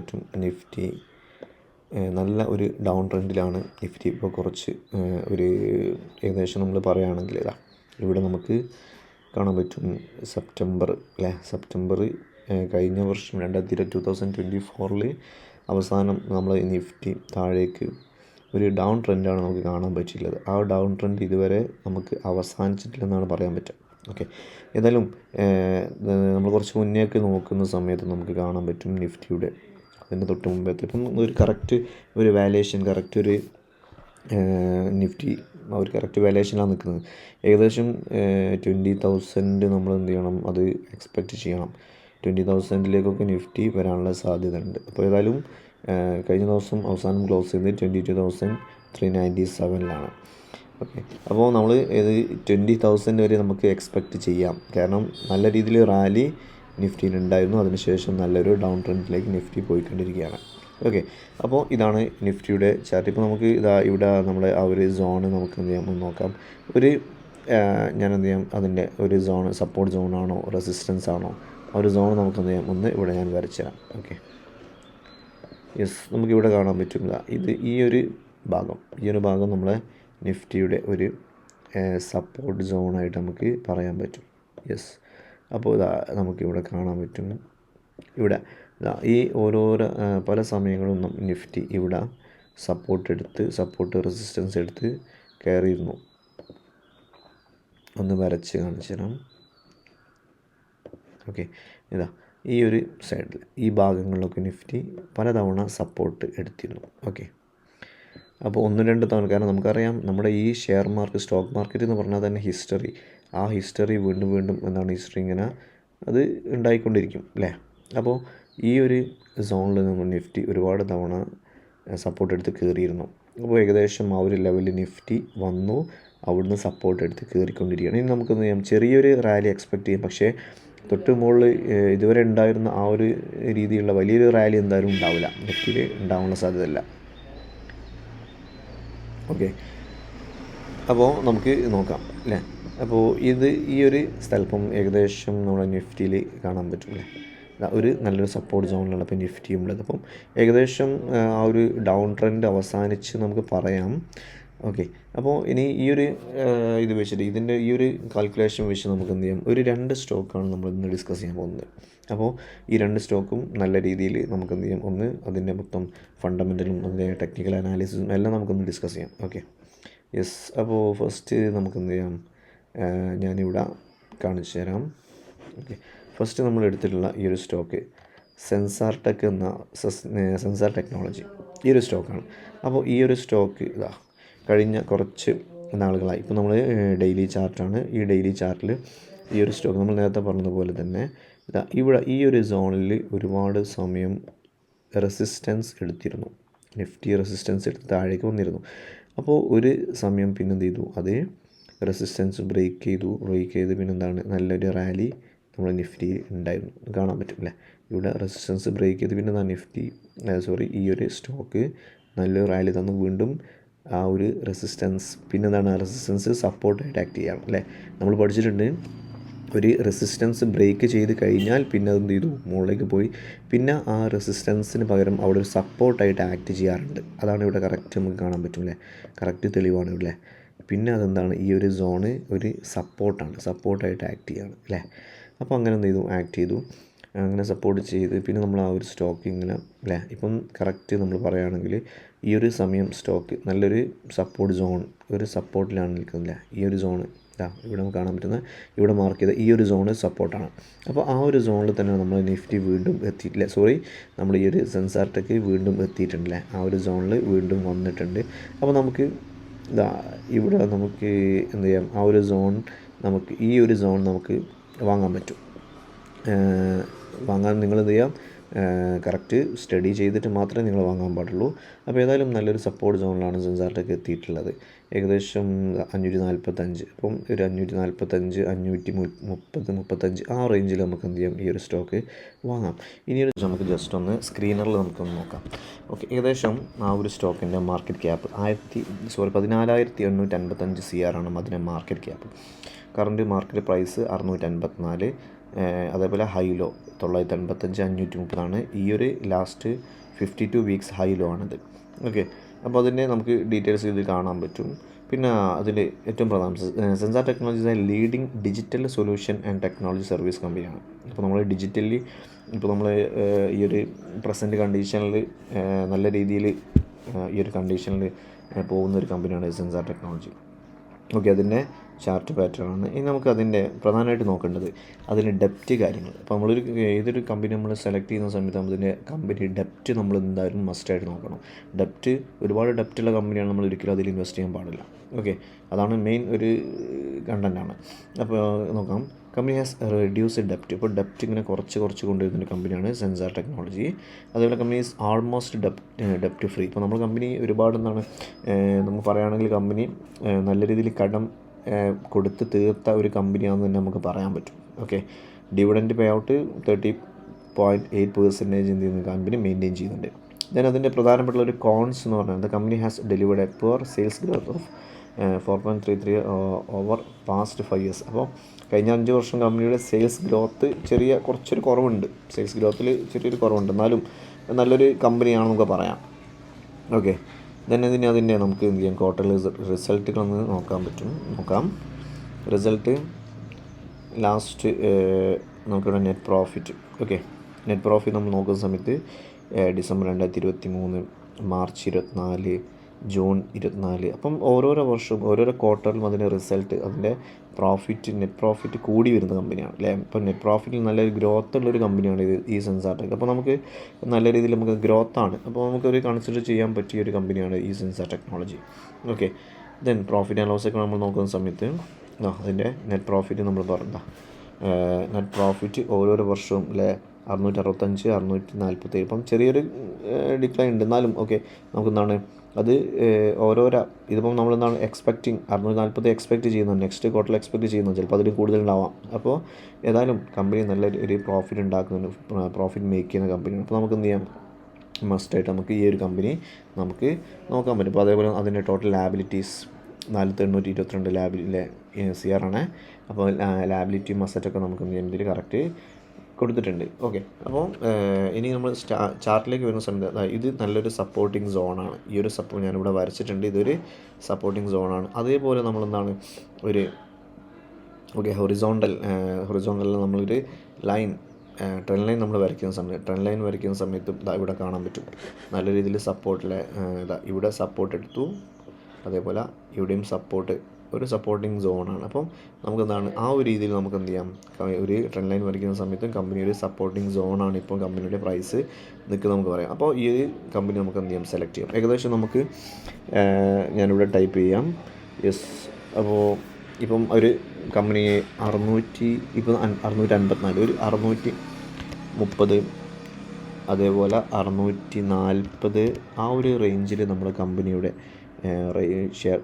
പറ്റും. നിഫ്റ്റി നല്ല ഒരു ഡൗൺ ട്രെൻഡിലാണ് നിഫ്റ്റി ഇപ്പോൾ കുറച്ച് ഒരു ഏകദേശം നമ്മൾ പറയുകയാണെങ്കിൽ ഇതാ ഇവിടെ നമുക്ക് കാണാൻ പറ്റും സെപ്റ്റംബർ അല്ലേ? സെപ്റ്റംബർ കഴിഞ്ഞ വർഷം രണ്ടായിരത്തി ഇരുപത് ടു തൗസൻഡ് ട്വന്റി ഫോറിൽ അവസാനം നമ്മൾ നിഫ്റ്റി താഴേക്ക് ഒരു ഡൗൺ ട്രെൻഡാണ് നമുക്ക് കാണാൻ പറ്റിയിട്ടുള്ളത്. ആ ഡൗൺ ട്രെൻഡ് ഇതുവരെ നമുക്ക് അവസാനിച്ചിട്ടില്ലെന്നാണ് പറയാൻ പറ്റുക. ഓക്കെ. ഏതായാലും നമ്മൾ കുറച്ച് മുന്നേക്ക് നോക്കുന്ന സമയത്ത് നമുക്ക് കാണാൻ പറ്റും നിഫ്റ്റിയുടെ അതിന്റെ തൊട്ട് മുമ്പത്തെ. ഇപ്പം ഒരു കറക്റ്റ് ഒരു വാലേഷൻ കറക്റ്റ് ഒരു നിഫ്റ്റി ഒരു കറക്റ്റ് വാലേഷനിലാണ് നിൽക്കുന്നത്. ഏകദേശം ട്വന്റി തൗസൻഡ് നമ്മൾ എന്ത് ചെയ്യണം? അത് എക്സ്പെക്റ്റ് ചെയ്യണം. ട്വന്റി തൗസൻഡിലേക്കൊക്കെ നിഫ്റ്റി വരാനുള്ള സാധ്യത ഉണ്ട് അപ്പോൾ ഏതായാലും കഴിഞ്ഞ ദിവസം അവസാനം ക്ലോസ് ചെയ്തത് twenty two thousand three ninety സെവനിലാണ് okay. അപ്പോൾ നമ്മൾ ഇത് ട്വന്റി തൗസൻഡ് വരെ നമുക്ക് എക്സ്പെക്റ്റ് ചെയ്യാം. കാരണം നല്ല രീതിയിൽ റാലി നിഫ്റ്റിയിൽ ഉണ്ടായിരുന്നു അതിനുശേഷം നല്ലൊരു ഡൗൺ ട്രെൻഡിലേക്ക് നിഫ്റ്റി പോയിക്കൊണ്ടിരിക്കുകയാണ്. ഓക്കെ അപ്പോൾ ഇതാണ് നിഫ്റ്റിയുടെ ചാർട്ട് ഇപ്പോൾ നമുക്ക് ഇതാ ഇവിടെ നമ്മുടെ ആ ഒരു സോണ് നമുക്ക് എന്ത് ചെയ്യാം? നോക്കാം. ഒരു ഞാൻ എന്ത് ചെയ്യാം? അതിന്റെ ഒരു സോൺ സപ്പോർട്ട് സോണാണോ റെസിസ്റ്റൻസ് ആണോ? ആ ഒരു സോൺ നമുക്ക് എന്ത് ചെയ്യാം? ഒന്ന് ഇവിടെ ഞാൻ വരച്ചു തരാം ഓക്കെ യെസ് നമുക്കിവിടെ കാണാൻ പറ്റും. ഇത് ഈ ഒരു ഭാഗം. ഈ ഒരു ഭാഗം നമ്മളെ നിഫ്റ്റിയുടെ ഒരു സപ്പോർട്ട് സോണായിട്ട് നമുക്ക് പറയാൻ പറ്റും. യെസ് അപ്പോൾ ഇതാ നമുക്കിവിടെ കാണാൻ പറ്റുന്നു. ഇവിടെ ഈ ഓരോരോ പല സമയങ്ങളും നിഫ്റ്റി ഇവിടെ സപ്പോർട്ട് എടുത്ത് സപ്പോർട്ട് റെസിസ്റ്റൻസ് എടുത്ത് കയറിയിരുന്നു. ഒന്ന് വരച്ച് കാണിച്ചു തരാം. ഓക്കെ ഇതാ ഈ ഒരു സൈഡിൽ ഈ ഭാഗങ്ങളിലൊക്കെ നിഫ്റ്റി പലതവണ സപ്പോർട്ട് എടുത്തിരുന്നു. ഓക്കെ അപ്പോൾ ഒന്ന് രണ്ട് തവണ കാരണം നമുക്കറിയാം നമ്മുടെ ഈ ഷെയർ മാർക്കറ്റ് സ്റ്റോക്ക് മാർക്കറ്റ് എന്ന് പറഞ്ഞാൽ തന്നെ ഹിസ്റ്ററി ആ ഹിസ്റ്ററി വീണ്ടും വീണ്ടും എന്താണ് ഹിസ്റ്ററി ഇങ്ങനെ അത് ഉണ്ടായിക്കൊണ്ടിരിക്കും അല്ലേ? അപ്പോൾ ഈ ഒരു സോണിൽ നമ്മൾ നിഫ്റ്റി ഒരുപാട് തവണ സപ്പോർട്ട് എടുത്ത് കയറിയിരുന്നു അപ്പോൾ ഏകദേശം ആ ഒരു ലെവലിൽ നിഫ്റ്റി വന്നു അവിടുന്ന് സപ്പോർട്ട് എടുത്ത് കയറിക്കൊണ്ടിരിക്കുകയാണ് ഇനി നമുക്കൊന്ന് ചെയ്യാം. ചെറിയൊരു റാലി എക്സ്പെക്റ്റ് ചെയ്യാം. പക്ഷേ തൊട്ട് മുകളിൽ ഇതുവരെ ഉണ്ടായിരുന്ന ആ ഒരു രീതിയിലുള്ള വലിയൊരു റാലി എന്തായാലും ഉണ്ടാവില്ല. നിഫ്റ്റിയിൽ ഉണ്ടാവാനുള്ള സാധ്യതയില്ല. ഓക്കെ അപ്പോൾ നമുക്ക് നോക്കാം അല്ലേ? അപ്പോൾ ഇത് ഈ ഒരു സ്ഥലപ്പം ഏകദേശം നമ്മുടെ നിഫ്റ്റിയിൽ കാണാൻ പറ്റും അല്ലേ? ഒരു നല്ലൊരു സപ്പോർട്ട് സോണിലാണ് അപ്പോൾ നിഫ്റ്റിയും ഉള്ളത്. അപ്പം ഏകദേശം ആ, ഒരു ഡൗൺ ട്രെൻഡ് അവസാനിച്ച് നമുക്ക് പറയാം. ഓക്കെ അപ്പോൾ ഇനി ഈ ഒരു ഇത് വെച്ചിട്ട് ഇതിന്റെ ഈ ഒരു കാൽക്കുലേഷൻ വെച്ച് നമുക്ക് എന്ത് ചെയ്യാം? ഒരു രണ്ട് സ്റ്റോക്കാണ് നമ്മൾ ഇന്ന് ഡിസ്കസ് ചെയ്യാൻ പോകുന്നത്. അപ്പോൾ ഈ രണ്ട് സ്റ്റോക്കും നല്ല രീതിയിൽ നമുക്ക് എന്ത് ചെയ്യാം? ഒന്ന് അതിന്റെ മൊത്തം ഫണ്ടമെന്റലും അതിന്റെ ടെക്നിക്കൽ അനാലിസിസും എല്ലാം നമുക്കൊന്ന് ഡിസ്കസ് ചെയ്യാം. ഓക്കെ യെസ് അപ്പോൾ ഫസ്റ്റ് നമുക്ക് എന്ത് ചെയ്യാം? ഞാനിവിടെ കാണിച്ചു തരാം. ഓക്കെ ഫസ്റ്റ് നമ്മൾ എടുത്തിട്ടുള്ള ഈ ഒരു സ്റ്റോക്ക് സെൻസാർ ടെക് എന്ന സെൻസാർ ടെക്നോളജി ഈ ഒരു സ്റ്റോക്കാണ് അപ്പോൾ ഈ ഒരു സ്റ്റോക്ക് ഇതാ കഴിഞ്ഞ കുറച്ച് നാളുകളായി. ഇപ്പോൾ നമ്മൾ ഡെയിലി ചാർട്ടാണ് ഈ ഡെയിലി ചാർട്ടിൽ ഈ ഒരു സ്റ്റോക്ക് നമ്മൾ നേരത്തെ പറഞ്ഞതുപോലെ തന്നെ ഇതാ ഇവിടെ ഈ ഒരു സോണിൽ ഒരുപാട് സമയം റെസിസ്റ്റൻസ് എടുത്തിരുന്നു. നിഫ്റ്റി റെസിസ്റ്റൻസ് എടുത്ത് താഴേക്ക് വന്നിരുന്നു. അപ്പോൾ ഒരു സമയം പിന്നെന്ത് ചെയ്തു? അത് റെസിസ്റ്റൻസ് ബ്രേക്ക് ചെയ്തു ബ്രേക്ക് ചെയ്ത് പിന്നെ എന്താണ് നല്ലൊരു റാലി നമ്മുടെ നിഫ്റ്റി ഉണ്ടായിരുന്നു. കാണാൻ പറ്റും അല്ലേ? ഇവിടെ റെസിസ്റ്റൻസ് ബ്രേക്ക് ചെയ്ത് പിന്നെ നിഫ്റ്റി സോറി ഈ ഒരു സ്റ്റോക്ക് നല്ലൊരു റാലി തന്നു. വീണ്ടും ആ ഒരു റെസിസ്റ്റൻസ് പിന്നെ എന്താണ് റെസിസ്റ്റൻസ് സപ്പോർട്ടായിട്ട് ആക്ട് ചെയ്യണം അല്ലേ? നമ്മൾ പഠിച്ചിട്ടുണ്ട് ഒരു റെസിസ്റ്റൻസ് ബ്രേക്ക് ചെയ്ത് കഴിഞ്ഞാൽ പിന്നെ അതെന്ത് ചെയ്തു? മുകളിലേക്ക് പോയി. പിന്നെ ആ റെസിസ്റ്റൻസിന് പകരം അവിടെ ഒരു സപ്പോർട്ടായിട്ട് ആക്ട് ചെയ്യാറുണ്ട്. അതാണ് ഇവിടെ കറക്റ്റ് നമുക്ക് കാണാൻ പറ്റും അല്ലേ? കറക്റ്റ് തെളിവാണ് ഇവിടെ. പിന്നെ അതെന്താണ്? ഈ ഒരു സോണ് ഒരു സപ്പോർട്ടാണ് സപ്പോർട്ടായിട്ട് ആക്ട് ചെയ്യാണ് അല്ലേ? അപ്പോൾ അങ്ങനെ എന്ത് ചെയ്തു? ആക്ട് ചെയ്തു. അങ്ങനെ സപ്പോർട്ട് ചെയ്ത് പിന്നെ നമ്മൾ ആ ഒരു സ്റ്റോക്ക് ഇങ്ങനെ അല്ലേ? ഇപ്പം കറക്റ്റ് നമ്മൾ പറയുകയാണെങ്കിൽ ഈ ഒരു സമയം സ്റ്റോക്ക് നല്ലൊരു സപ്പോർട്ട് സോൺ ഒരു സപ്പോർട്ടിലാണ് നിൽക്കുന്നത് ഈ ഒരു സോണ് ഇതാ ഇവിടെ നമുക്ക് കാണാൻ പറ്റുന്ന ഇവിടെ മാർക്ക് ചെയ്ത ഈ ഒരു സോണ് സപ്പോർട്ടാണ് അപ്പോൾ ആ ഒരു സോണിൽ തന്നെ നമ്മൾ നിഫ്റ്റി വീണ്ടും എത്തിയിട്ടില്ല സോറി നമ്മൾ ഈ ഒരു സെൻസാർ ടെക്ക് വീണ്ടും എത്തിയിട്ടുണ്ടല്ലേ ആ ഒരു സോണിൽ വീണ്ടും വന്നിട്ടുണ്ട്. അപ്പോൾ നമുക്ക് ഇതാ ഇവിടെ നമുക്ക് എന്ത് ചെയ്യാം? ആ ഒരു സോൺ നമുക്ക് ഈ ഒരു സോൺ നമുക്ക് വാങ്ങാൻ പറ്റും. വാങ്ങാൻ നിങ്ങൾ എന്ത് ചെയ്യാം? കറക്റ്റ് സ്റ്റഡി ചെയ്തിട്ട് മാത്രമേ നിങ്ങൾ വാങ്ങാൻ പാടുള്ളൂ. അപ്പോൾ ഏതായാലും നല്ലൊരു സപ്പോർട്ട് സോണിലാണ് സെൻസാർട്ടൊക്കെ എത്തിയിട്ടുള്ളത്. ഏകദേശം അഞ്ഞൂറ്റി നാൽപ്പത്തഞ്ച് അപ്പം ഒരു അഞ്ഞൂറ്റി നാൽപ്പത്തഞ്ച് അഞ്ഞൂറ്റി മു- മുപ്പത് മുപ്പത്തഞ്ച് ആ റേഞ്ചിൽ നമുക്ക് എന്ത് ചെയ്യാം? ഈ ഒരു സ്റ്റോക്ക് വാങ്ങാം. ഇനിയൊരു നമുക്ക് ജസ്റ്റ് ഒന്ന് സ്ക്രീനറിൽ നമുക്കൊന്ന് നോക്കാം. ഓക്കെ ഏകദേശം ആ ഒരു സ്റ്റോക്കിന്റെ മാർക്കറ്റ് ക്യാപ്പ് ആയിരത്തി സോറി പതിനാലായിരത്തി എണ്ണൂറ്റി അൻപത്തഞ്ച് സി ആർ ആണ് അതിന്റെ market cap current market price അറുന്നൂറ്റി അൻപത്തിനാല് അതേപോലെ ഹൈലോ തൊള്ളായിരത്തി എൺപത്തഞ്ച് അഞ്ഞൂറ്റി മുപ്പതാണ് ഈ ഒരു last fifty two weeks high low ആണിത്. ഓക്കെ അപ്പോൾ അതിന്റെ നമുക്ക് ഡീറ്റെയിൽസ് ഇത് കാണാൻ പറ്റും. പിന്നെ അതിൽ ഏറ്റവും പ്രധാന Zensar technologies leading digital solution and technology service കമ്പനിയാണ് അപ്പോൾ നമ്മൾ ഡിജിറ്റലി ഇപ്പോൾ നമ്മൾ ഈ ഒരു പ്രസന്റ് കണ്ടീഷനിൽ നല്ല രീതിയിൽ ഈ ഒരു കണ്ടീഷനിൽ പോകുന്ന ഒരു കമ്പനിയാണ് സെൻസാർ ടെക്നോളജി ഓക്കെ അതിന്റെ ചാർട്ട് പാറ്റേൺ ആണ്. ഇനി നമുക്ക് അതിന്റെ പ്രധാനമായിട്ട് നോക്കേണ്ടത് അതിന്റെ ഡെപ്റ്റ് കാര്യങ്ങൾ. അപ്പോൾ നമ്മളൊരു ഏതൊരു കമ്പനി നമ്മൾ സെലക്ട് ചെയ്യുന്ന സമയത്ത് അതിന്റെ കമ്പനി ഡെപ്റ്റ് നമ്മൾ എന്തായാലും മസ്റ്റായിട്ട് നോക്കണം. ഡെപ്റ്റ് ഒരുപാട് ഡെപ്റ്റുള്ള കമ്പനിയാണ് നമ്മൾ ഒരിക്കലും അതിൽ ഇൻവെസ്റ്റ് ചെയ്യാൻ പാടില്ല. ഓക്കെ അതാണ് മെയിൻ ഒരു കണ്ടന്റാണ് അപ്പോൾ നോക്കാം. കമ്പനി ഹാസ് റെഡ്യൂസ് ഡെപ്റ്റ് ഇപ്പോൾ ഡെപ്റ്റ് ഇങ്ങനെ കുറച്ച് കുറച്ച് കൊണ്ടുവരുന്ന കമ്പനിയാണ് സെൻസർ ടെക്നോളജി അതേപോലെ is almost depth depth free ഇപ്പോൾ നമ്മൾ കമ്പനി ഒരുപാട് എന്താണ് നമുക്ക് പറയുകയാണെങ്കിൽ കമ്പനി നല്ല രീതിയിൽ കടം കൊടുത്ത് തീർത്ത ഒരു കമ്പനിയാണെന്ന് തന്നെ നമുക്ക് പറയാൻ പറ്റും. Okay dividend payout thirty point eight percentage എന്ത് ചെയ്യുന്ന കമ്പനി മെയിന്റെയിൻ ചെയ്യുന്നുണ്ട്. ദെൻ അതിന്റെ പ്രധാനപ്പെട്ട ഒരു കോൺസ് എന്ന് പറഞ്ഞാൽ the company has delivered a poor sales growth of four point three three over past five years അപ്പോൾ കഴിഞ്ഞ അഞ്ച് വർഷം കമ്പനിയുടെ സെയിൽസ് ഗ്രോത്ത് ചെറിയ കുറച്ചൊരു കുറവുണ്ട്. സെയിൽസ് ഗ്രോത്തിൽ ചെറിയൊരു കുറവുണ്ട്. എന്നാലും നല്ലൊരു കമ്പനിയാണെന്ന് നമുക്ക് പറയാം. ഓക്കെ ദെൻ ഇതിന് അതിന്റെ നമുക്ക് എന്ത് ചെയ്യാം? ക്വാർട്ടർലി റിസൾട്ടുകളൊന്ന് നോക്കാൻ പറ്റും. നോക്കാം. റിസൾട്ട് ലാസ്റ്റ് നമുക്കിവിടെ net profit okay net profit നമ്മൾ നോക്കുന്ന സമയത്ത് ഡിസംബർ രണ്ടായിരത്തി ഇരുപത്തി മൂന്ന് മാർച്ച് ഇരുപത്തിനാല് ജൂൺ ഇരുപത്തിനാല്. അപ്പം ഓരോരോ വർഷവും ഓരോരോ ക്വാർട്ടറിലും അതിന്റെ റിസൾട്ട് അതിന്റെ പ്രോഫിറ്റ് നെറ്റ് പ്രോഫിറ്റ് കൂടി വരുന്ന കമ്പനിയാണ് അല്ലേ? ഇപ്പം നെറ്റ് പ്രോഫിറ്റിൽ നല്ലൊരു ഗ്രോത്ത് ഉള്ളൊരു കമ്പനിയാണ് ഇത് ഈ സെൻസാർടെക് അപ്പോൾ നമുക്ക് നല്ല രീതിയിൽ നമുക്ക് ഗ്രോത്താണ് അപ്പോൾ നമുക്കൊരു കൺസിഡർ ചെയ്യാൻ പറ്റിയ ഒരു കമ്പനിയാണ് ഈ Zensar technology okay then profit and ലോസൊക്കെ നമ്മൾ നോക്കുന്ന സമയത്ത് അതിന്റെ നെറ്റ് പ്രോഫിറ്റ് നമ്മൾ പറഞ്ഞ. നെറ്റ് പ്രോഫിറ്റ് ഓരോരോ വർഷവും അല്ലേ? അറുന്നൂറ്റി അറുപത്തഞ്ച് അറുന്നൂറ്റി നാൽപ്പത്തേഴ് ഇപ്പം ചെറിയൊരു ഡിക്ലൈൻ ഉണ്ട്. എന്നാലും ഓക്കെ നമുക്ക് എന്താണ് അത് ഓരോ ഇതിപ്പം നമ്മൾ എന്താണ് എക്സ്പെക്റ്റിംഗ് അറുന്നൂറ്റി നാൽപ്പത് എക്സ്പെക്റ്റ് ചെയ്യുന്നു നെക്സ്റ്റ് ക്വാർട്ടർ എക്സ്പെക്റ്റ് ചെയ്യുന്നു ചിലപ്പോൾ അതിൽ കൂടുതൽ ഉണ്ടാവാം അപ്പോൾ ഏതായാലും കമ്പനി നല്ല ഒരു പ്രോഫിറ്റ് ഉണ്ടാക്കുന്ന പ്രോഫിറ്റ് മേക്ക് ചെയ്യുന്ന കമ്പനിയാണ് അപ്പോൾ നമുക്ക് എന്ത് ചെയ്യാം? മസ്റ്റായിട്ട് നമുക്ക് ഈ ഒരു കമ്പനി നമുക്ക് നോക്കാൻ പറ്റും. അപ്പോൾ അതേപോലെ അതിന്റെ ടോട്ടൽ ലാബിലിറ്റീസ് നാലായിരത്തി എണ്ണൂറ്റി ഇരുപത്തിരണ്ട് ലാബിലെ സി ആർ ആണ് അപ്പോൾ ലാബിലിറ്റി മസറ്റൊക്കെ നമുക്ക് എന്ത് ചെയ്യാൻ കറക്റ്റ് കൊടുത്തിട്ടുണ്ട്. ഓക്കെ അപ്പോൾ ഇനി നമ്മൾ ചാർട്ടിലേക്ക് വരുന്ന സമയത്ത് ഇത് നല്ലൊരു സപ്പോർട്ടിങ് സോണാണ് ഈ ഒരു സപ്പോ ഞാനിവിടെ വരച്ചിട്ടുണ്ട്. ഇതൊരു സപ്പോർട്ടിങ് സോണാണ് അതേപോലെ നമ്മളെന്താണ് ഒരു ഓക്കെ ഹൊറിസോണ്ടൽ ഹൊറിസോണ്ടലിൽ നമ്മളൊരു ലൈൻ ട്രെൻ ലൈൻ നമ്മൾ വരയ്ക്കുന്ന സമയത്ത് ട്രെൻ ലൈൻ വരയ്ക്കുന്ന സമയത്തും ഇതാ ഇവിടെ കാണാൻ പറ്റും. നല്ല രീതിയിൽ സപ്പോർട്ടിലെ ഇതാ ഇവിടെ സപ്പോർട്ട് എടുത്തു. അതേപോലെ ഇവിടെയും സപ്പോർട്ട് ഒരു സപ്പോർട്ടിങ് സോണാണ് അപ്പം നമുക്ക് എന്താണ് ആ ഒരു രീതിയിൽ നമുക്ക് എന്ത് ചെയ്യാം ഒരു ട്രെൻഡ് ലൈൻ വരയ്ക്കുന്ന സമയത്തും കമ്പനി ഒരു സപ്പോർട്ടിങ് സോണാണ് ഇപ്പോൾ കമ്പനിയുടെ പ്രൈസ് നിൽക്കുന്നത് നമുക്ക് പറയാം. അപ്പോൾ ഈ കമ്പനി നമുക്ക് എന്ത് ചെയ്യാം സെലക്ട് ചെയ്യാം. ഏകദേശം നമുക്ക് ഞാനിവിടെ ടൈപ്പ് ചെയ്യാം. യെസ് അപ്പോൾ ഇപ്പം ഒരു കമ്പനി അറുന്നൂറ്റി ഇപ്പം അറുന്നൂറ്റി അൻപത്തിനാല് ഒരു അറുന്നൂറ്റി മുപ്പത് അതേപോലെ അറുന്നൂറ്റി നാൽപ്പത് ആ ഒരു റേഞ്ചിൽ നമ്മുടെ കമ്പനിയുടെ ഷെയർ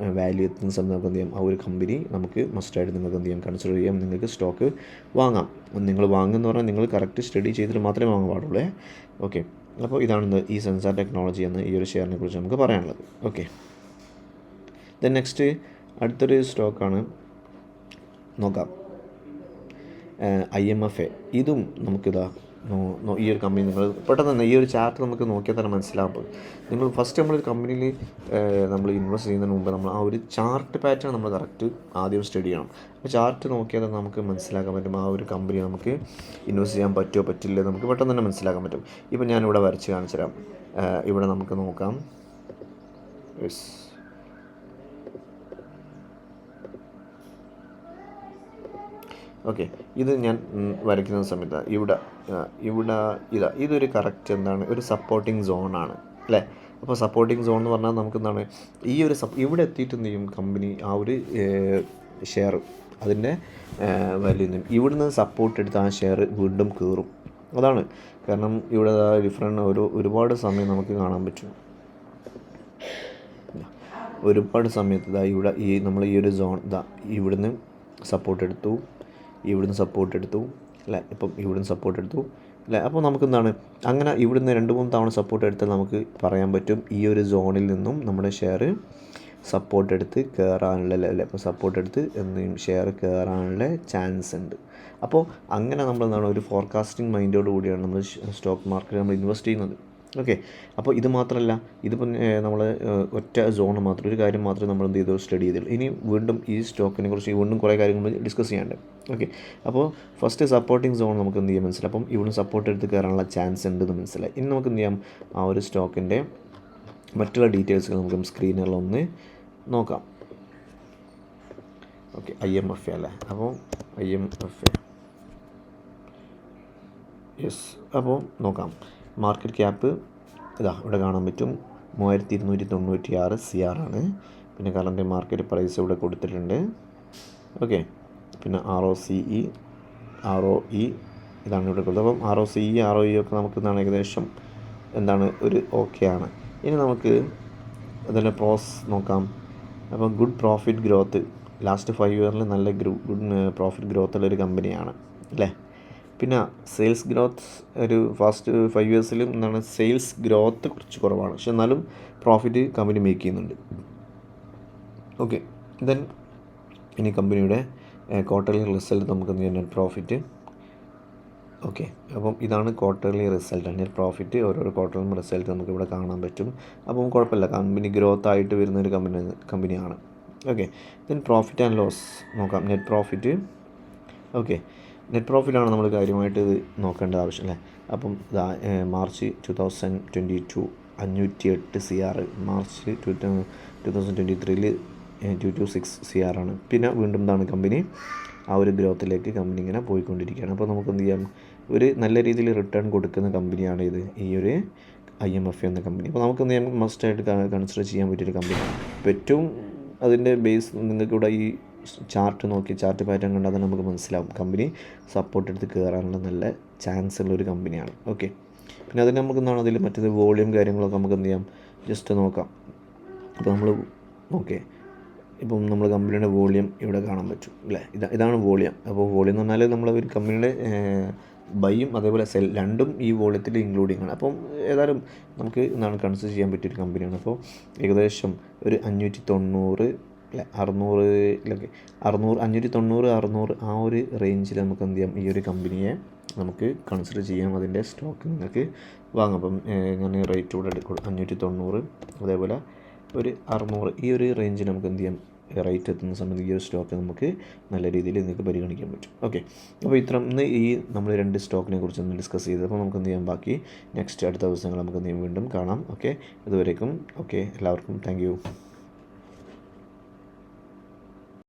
വാല്യൂ എത്തുന്ന സമയത്ത് നമുക്ക് എന്ത് ചെയ്യാം? ആ ഒരു കമ്പനി നമുക്ക് മസ്റ്റായിട്ട് നിങ്ങൾക്ക് എന്ത് ചെയ്യാം? കൺസിഡർ ചെയ്യാം. നിങ്ങൾക്ക് സ്റ്റോക്ക് വാങ്ങാം. നിങ്ങൾ വാങ്ങുന്ന പറഞ്ഞാൽ നിങ്ങൾ കറക്റ്റ് സ്റ്റഡി ചെയ്തിട്ട് മാത്രമേ വാങ്ങാൻ പാടുള്ളൂ ഓക്കെ അപ്പോൾ ഇതാണ് ഈ സെൻസാർ ടെക്നോളജി എന്ന് ഈ ഒരു ഷെയറിനെ കുറിച്ച് നമുക്ക് പറയാനുള്ളത്. ഓക്കെ ദെൻ നെക്സ്റ്റ് അടുത്തൊരു സ്റ്റോക്കാണ് നോക്കാം. ഐ എം എഫ് എ ഇതും നമുക്കിതാ ഈ ഒരു കമ്പനി നിങ്ങൾ പെട്ടെന്ന് തന്നെ ഈ ഒരു ചാർട്ട് നമുക്ക് നോക്കിയാൽ തന്നെ മനസ്സിലാവും. നിങ്ങൾ ഫസ്റ്റ് നമ്മളൊരു കമ്പനിയിൽ നമ്മൾ ഇൻവെസ്റ്റ് ചെയ്യുന്നതിന് മുമ്പ് നമ്മൾ ആ ഒരു ചാർട്ട് പാറ്റേൺ നമ്മൾ കറക്റ്റ് ആദ്യം സ്റ്റഡി ചെയ്യണം. അപ്പോൾ ചാർട്ട് നോക്കിയാൽ തന്നെ നമുക്ക് മനസ്സിലാക്കാൻ പറ്റും ആ ഒരു കമ്പനി നമുക്ക് ഇൻവെസ്റ്റ് ചെയ്യാൻ പറ്റുമോ പറ്റില്ല നമുക്ക് പെട്ടെന്ന് തന്നെ മനസ്സിലാക്കാൻ പറ്റും. ഇപ്പം ഞാനിവിടെ വരച്ച് കാണിച്ചു തരാം ഇവിടെ നമുക്ക് നോക്കാം. Yes okay. ഇത് ഞാൻ വരയ്ക്കുന്ന സമയത്ത് ഇവിടെ ഇവിടെ ഇതാ ഇതൊരു കറക്റ്റ് എന്താണ്? ഒരു സപ്പോർട്ടിങ് സോണാണ് അല്ലേ? അപ്പോൾ സപ്പോർട്ടിങ് സോൺ എന്ന് പറഞ്ഞാൽ നമുക്ക് എന്താണ്? ഈ ഒരു ഇവിടെ എത്തിയിട്ട് എന്ത് ചെയ്യും? കമ്പനി ആ ഒരു ഷെയർ അതിന്റെ വാല്യൂ ഇവിടുന്ന് സപ്പോർട്ട് എടുത്ത് ആ ഷെയർ വീണ്ടും കയറും അതാണ്. കാരണം ഇവിടെ ഡിഫറെന്റ് ഒരു ഒരുപാട് സമയം നമുക്ക് കാണാൻ പറ്റും. ഒരുപാട് സമയത്ത് ഇതാ ഇവിടെ ഈ നമ്മൾ ഈ ഒരു സോൺ ഇതാ ഇവിടുന്ന് സപ്പോർട്ട് എടുത്തു. ഇവിടുന്ന് സപ്പോർട്ട് എടുത്തു അല്ലേ? ഇപ്പം ഇവിടുന്ന് സപ്പോർട്ട് എടുത്തു അല്ലേ? അപ്പോൾ നമുക്ക് എന്താണ് അങ്ങനെ ഇവിടുന്ന് രണ്ട് മൂന്ന് തവണ സപ്പോർട്ട് എടുത്താൽ നമുക്ക് പറയാൻ പറ്റും ഈ ഒരു സോണിൽ നിന്നും നമ്മുടെ ഷെയർ സപ്പോർട്ട് എടുത്ത് കയറാനുള്ള അല്ലേ? ഇപ്പോൾ സപ്പോർട്ട് എടുത്ത് എന്തെങ്കിലും ഷെയർ കയറാനുള്ള ചാൻസ് ഉണ്ട്. അപ്പോൾ അങ്ങനെ നമ്മൾ എന്താണ് ഒരു ഫോർകാസ്റ്റിംഗ് മൈൻഡോട് കൂടിയാണ് നമ്മൾ സ്റ്റോക്ക് മാർക്കറ്റ് നമ്മൾ ഇൻവെസ്റ്റ് ചെയ്യുന്നത്. ഓക്കെ. അപ്പോൾ ഇത് മാത്രമല്ല ഇതിപ്പം നമ്മൾ ഒറ്റ സോൺ മാത്രം ഒരു കാര്യം മാത്രമേ നമ്മൾ എന്ത് ചെയ്തു സ്റ്റഡി ചെയ്തുള്ളൂ. ഇനി വീണ്ടും ഈ സ്റ്റോക്കിനെ കുറിച്ച് വീണ്ടും കുറേ കാര്യങ്ങൾ ഡിസ്കസ് ചെയ്യാണ്ട്. ഓക്കെ. അപ്പോൾ ഫസ്റ്റ് സപ്പോർട്ടിങ് സോൺ നമുക്ക് എന്ത് ചെയ്യാൻ മനസ്സിലായി? അപ്പം ഇവിടുന്ന് സപ്പോർട്ട് എടുത്ത് കയറാനുള്ള ചാൻസ് ഉണ്ടെന്ന് മനസ്സിലായി. ഇനി നമുക്ക് എന്ത് ചെയ്യാം? ആ ഒരു സ്റ്റോക്കിന്റെ മറ്റുള്ള ഡീറ്റെയിൽസുകൾ നമുക്ക് സ്ക്രീനുകളൊന്ന് നോക്കാം. Okay. I M F A അല്ലേ? അപ്പോൾ I M F A yes അപ്പോൾ നോക്കാം. മാർക്കറ്റ് ക്യാപ്പ് ഇതാ ഇവിടെ കാണാൻ പറ്റും. മൂവായിരത്തി ഇരുന്നൂറ്റി തൊണ്ണൂറ്റി ആറ് സി ആർ ആണ്. പിന്നെ കറണ്ട് മാർക്കറ്റ് പ്രൈസ് ഇവിടെ കൊടുത്തിട്ടുണ്ട്. ഓക്കെ പിന്നെ R O C E R O E ഇതാണ് ഇവിടെ കൊടുത്തത്. അപ്പം R O C E R O E ഒക്കെ നമുക്ക് എന്താണ് ഏകദേശം എന്താണ് ഒരു ഓക്കെ ആണ്. ഇനി നമുക്ക് അതിന്റെ പ്രോസ് നോക്കാം. അപ്പം good profit growth last five ഇയറിൽ നല്ല ഗ്രൂ ഗുഡ് പ്രോഫിറ്റ് ഗ്രോത്ത് ഉള്ള ഒരു കമ്പനിയാണ് അല്ലേ? പിന്നെ സെയിൽസ് ഗ്രോത്ത് ഒരു ഫാസ്റ്റ് ഫൈവ് ഇയേഴ്സിലും എന്താണ് സെയിൽസ് ഗ്രോത്ത് കുറച്ച് കുറവാണ്. പക്ഷെ എന്നാലും പ്രോഫിറ്റ് കമ്പനി മേക്ക് ചെയ്യുന്നുണ്ട്. ഓക്കെ ദെൻ ഇനി കമ്പനിയുടെ ക്വാർട്ടർലി റിസൾട്ട് നമുക്ക് നെറ്റ് പ്രോഫിറ്റ് ഓക്കെ അപ്പം ഇതാണ് ക്വാർട്ടർലി റിസൾട്ട് നെറ്റ് പ്രോഫിറ്റ് ഓരോ ക്വാർട്ടറിലും റിസൾട്ട് നമുക്ക് ഇവിടെ കാണാൻ പറ്റും. അപ്പം കുഴപ്പമില്ല. കമ്പനി ഗ്രോത്ത് ആയിട്ട് വരുന്ന ഒരു കമ്പനി കമ്പനിയാണ് okay then profit and loss നോക്കാം. നെറ്റ് പ്രോഫിറ്റ് ഓക്കെ നെറ്റ് പ്രോഫിറ്റാണ് നമ്മൾ കാര്യമായിട്ട് ഇത് നോക്കേണ്ട ആവശ്യം അല്ലേ? അപ്പം March two thousand twenty two അഞ്ഞൂറ്റി എട്ട് C R March two two thousand twenty ത്രീയിൽ two two six C R ആണ് പിന്നെ വീണ്ടും എന്താണ് കമ്പനി ആ ഒരു ഗ്രോത്തിലേക്ക് കമ്പനി ഇങ്ങനെ പോയിക്കൊണ്ടിരിക്കുകയാണ്. അപ്പോൾ നമുക്ക് എന്ത് ചെയ്യാം? ഒരു നല്ല രീതിയിൽ റിട്ടേൺ കൊടുക്കുന്ന കമ്പനിയാണ് ഇത് ഈ ഒരു ഐ എം എഫ് എന്ന കമ്പനി. അപ്പോൾ നമുക്ക് എന്ത് ചെയ്യാം? മസ്റ്റായിട്ട് കൺസിഡർ ചെയ്യാൻ പറ്റിയൊരു കമ്പനി. ഏറ്റവും അതിന്റെ ബേസ് നിങ്ങൾക്കിവിടെ ഈ ചാർട്ട് നോക്കി ചാർട്ട് പാറ്റേൺ കണ്ടാൽ തന്നെ നമുക്ക് മനസ്സിലാവും. കമ്പനി സപ്പോർട്ട് എടുത്ത് കയറാനുള്ള നല്ല ചാൻസ് ഉള്ള ഒരു കമ്പനിയാണ്. ഓക്കെ പിന്നെ അതിന് നമുക്ക് എന്താണ് അതിൽ മറ്റേത് വോളിയം കാര്യങ്ങളൊക്കെ നമുക്ക് എന്ത് ചെയ്യാം? ജസ്റ്റ് നോക്കാം. അപ്പോൾ നമ്മൾ ഓക്കെ ഇപ്പം നമ്മൾ കമ്പനിയുടെ വോളിയം ഇവിടെ കാണാൻ പറ്റും അല്ലേ? ഇതാ ഇതാണ് വോളിയം അപ്പോൾ വോളിയം എന്ന് പറഞ്ഞാൽ നമ്മൾ ഒരു കമ്പനിയുടെ ബൈയും അതേപോലെ സെൽ രണ്ടും ഈ വോളിയത്തിൽ ഇൻക്ലൂഡിങ് ആണ് അപ്പം ഏതായാലും നമുക്ക് എന്താണ് കൺസിഡർ ചെയ്യാൻ പറ്റിയൊരു കമ്പനിയാണ്. അപ്പോൾ ഏകദേശം ഒരു അഞ്ഞൂറ്റി തൊണ്ണൂറ് അല്ലെ? അറുന്നൂറിലൊക്കെ അറുന്നൂറ് അഞ്ഞൂറ്റി തൊണ്ണൂറ് അറുന്നൂറ് ആ ഒരു റേഞ്ചിൽ നമുക്ക് എന്ത് ചെയ്യാം? ഈ ഒരു കമ്പനിയെ നമുക്ക് കൺസിഡർ ചെയ്യാം. അതിന്റെ സ്റ്റോക്ക് നിങ്ങൾക്ക് വാങ്ങാം. അപ്പം ഞാൻ റേറ്റ് കൂടെ എടുക്കും അഞ്ഞൂറ്റി തൊണ്ണൂറ് അതേപോലെ ഒരു അറുന്നൂറ് ഈ ഒരു റേഞ്ചിൽ നമുക്ക് എന്ത് ചെയ്യാം? റേറ്റ് എത്തുന്ന സമയത്ത് ഈ ഒരു സ്റ്റോക്ക് നമുക്ക് നല്ല രീതിയിൽ നിങ്ങൾക്ക് പരിഗണിക്കാൻ പറ്റും. ഓക്കെ അപ്പോൾ ഇത്ര ഇന്ന് ഈ നമ്മൾ രണ്ട് സ്റ്റോക്കിനെ കുറിച്ച് ഒന്ന് ഡിസ്കസ് ചെയ്തത്. അപ്പോൾ നമുക്ക് എന്ത് ചെയ്യാം? ബാക്കി നെക്സ്റ്റ് അടുത്ത ദിവസങ്ങൾ നമുക്ക് എന്ത് ചെയ്യാം? വീണ്ടും കാണാം. ഓക്കെ ഇതുവരേക്കും ഓക്കെ എല്ലാവർക്കും താങ്ക്